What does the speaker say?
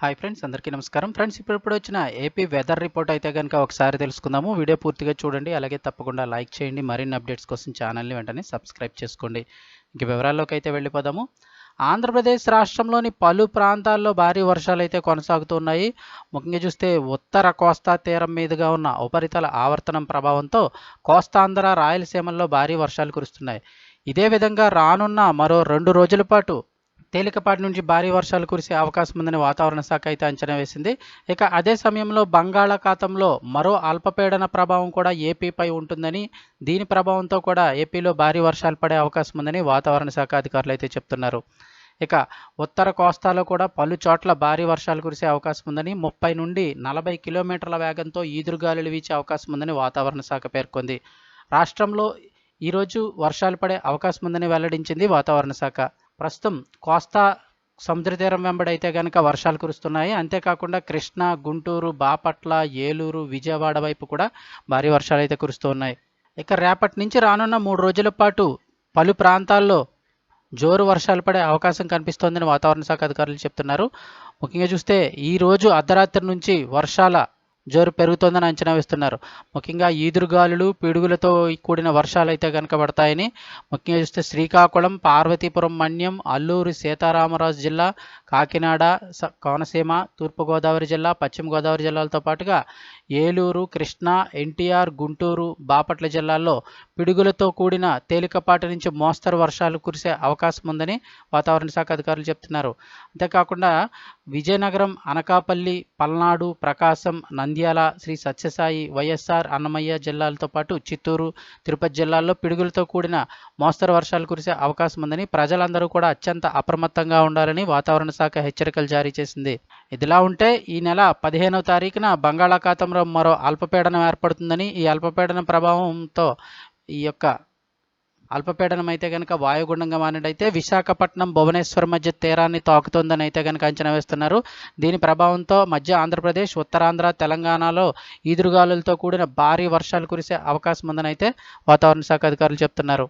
Hi friends అందరికీ నమస్కారం. Friends ఇప్పుడు ఇప్పుడు వచ్చిన ఏపీ వెదర్ రిపోర్ట్ అయితే కనుక ఒకసారి తెలుసుకుందాము. వీడియో పూర్తిగా చూడండి అలాగే తప్పకుండా లైక్ చేయండి. మరిన్ని అప్డేట్స్ కోసం ఛానల్ని వెంటనే సబ్స్క్రైబ్ చేసుకోండి. ఇంక వివరాల్లోకి అయితే వెళ్ళిపోదాము. ఆంధ్రప్రదేశ్ రాష్ట్రంలోని పలు ప్రాంతాల్లో భారీ వర్షాలు అయితే కొనసాగుతున్నాయి. ముఖ్యంగా చూస్తే ఉత్తర కోస్తా తీరం మీదుగా ఉన్న ఉపరితల ఆవర్తనం ప్రభావంతో కోస్తాంధ్ర రాయలసీమల్లో భారీ వర్షాలు కురుస్తున్నాయి. ఇదే విధంగా రానున్న మరో రెండు రోజుల పాటు తేలికపాటి నుంచి భారీ వర్షాలు కురిసే అవకాశం ఉందని వాతావరణ శాఖ అయితే అంచనా వేసింది. ఇక అదే సమయంలో బంగాళాఖాతంలో మరో అల్పపీడన ప్రభావం కూడా ఏపీపై ఉంటుందని దీని ప్రభావంతో కూడా ఏపీలో భారీ వర్షాలు పడే అవకాశం ఉందని వాతావరణ శాఖ అధికారులు అయితే చెప్తున్నారు. ఇక ఉత్తర కోస్తాలో కూడా పలు చోట్ల భారీ వర్షాలు కురిసే అవకాశం ఉందని ముప్పై నుండి నలభై కిలోమీటర్ల వేగంతో ఈదురుగాలులు వీచే అవకాశం ఉందని వాతావరణ శాఖ పేర్కొంది. రాష్ట్రంలో ఈరోజు వర్షాలు పడే అవకాశం ఉందని వెల్లడించింది వాతావరణ శాఖ. ప్రస్తుతం కోస్తా సముద్ర తీరం వెంబడి అయితే కనుక వర్షాలు కురుస్తున్నాయి. అంతేకాకుండా కృష్ణా గుంటూరు బాపట్ల ఏలూరు విజయవాడ వైపు కూడా భారీ వర్షాలు అయితే కురుస్తూ ఉన్నాయి. ఇక రేపటి నుంచి రానున్న మూడు రోజుల పాటు పలు ప్రాంతాల్లో జోరు వర్షాలు పడే అవకాశం కనిపిస్తోందని వాతావరణ శాఖ అధికారులు చెప్తున్నారు. ముఖ్యంగా చూస్తే ఈరోజు అర్ధరాత్రి నుంచి వర్షాల జోరు పెరుగుతోందని అంచనా వేస్తున్నారు. ముఖ్యంగా ఈదురుగాలులు పిడుగులతో కూడిన వర్షాలు అయితే కనుక పడతాయని. ముఖ్యంగా చూస్తే శ్రీకాకుళం పార్వతీపురం మన్యం అల్లూరు సీతారామరాజు జిల్లా కాకినాడ కోనసీమ తూర్పుగోదావరి జిల్లా పశ్చిమ గోదావరి జిల్లాలతో పాటుగా ఏలూరు కృష్ణా ఎన్టీఆర్ గుంటూరు బాపట్ల జిల్లాల్లో పిడుగులతో కూడిన తేలికపాటి నుంచి మోస్తరు వర్షాలు కురిసే అవకాశం ఉందని వాతావరణ శాఖ అధికారులు చెప్తున్నారు. అంతేకాకుండా విజయనగరం అనకాపల్లి పల్నాడు ప్రకాశం నంది నంద్యాల శ్రీ సత్యసాయి వైఎస్ఆర్ అన్నమయ్య జిల్లాలతో పాటు చిత్తూరు తిరుపతి జిల్లాల్లో పిడుగులతో కూడిన మోస్తరు వర్షాలు కురిసే అవకాశం ఉందని ప్రజలందరూ కూడా అత్యంత అప్రమత్తంగా ఉండాలని వాతావరణ శాఖ హెచ్చరికలు జారీ చేసింది. ఇదిలా ఉంటే ఈ నెల పదిహేనవ తారీఖున బంగాళాఖాతంలో మరో అల్పపీడనం ఏర్పడుతుందని ఈ అల్పపీడన ప్రభావంతో ఈ యొక్క అల్పపీడనం అయితే కనుక వాయుగుండంగా మారినట్టయితే విశాఖపట్నం భువనేశ్వర్ మధ్య తీరాన్ని తాకుతుందని అయితే కనుక అంచనా వేస్తున్నారు. దీని ప్రభావంతో మధ్య ఆంధ్రప్రదేశ్ ఉత్తరాంధ్ర తెలంగాణలో ఈదురుగాలులతో కూడిన భారీ వర్షాలు కురిసే అవకాశం ఉందని అయితే వాతావరణ శాఖ అధికారులు చెప్తున్నారు.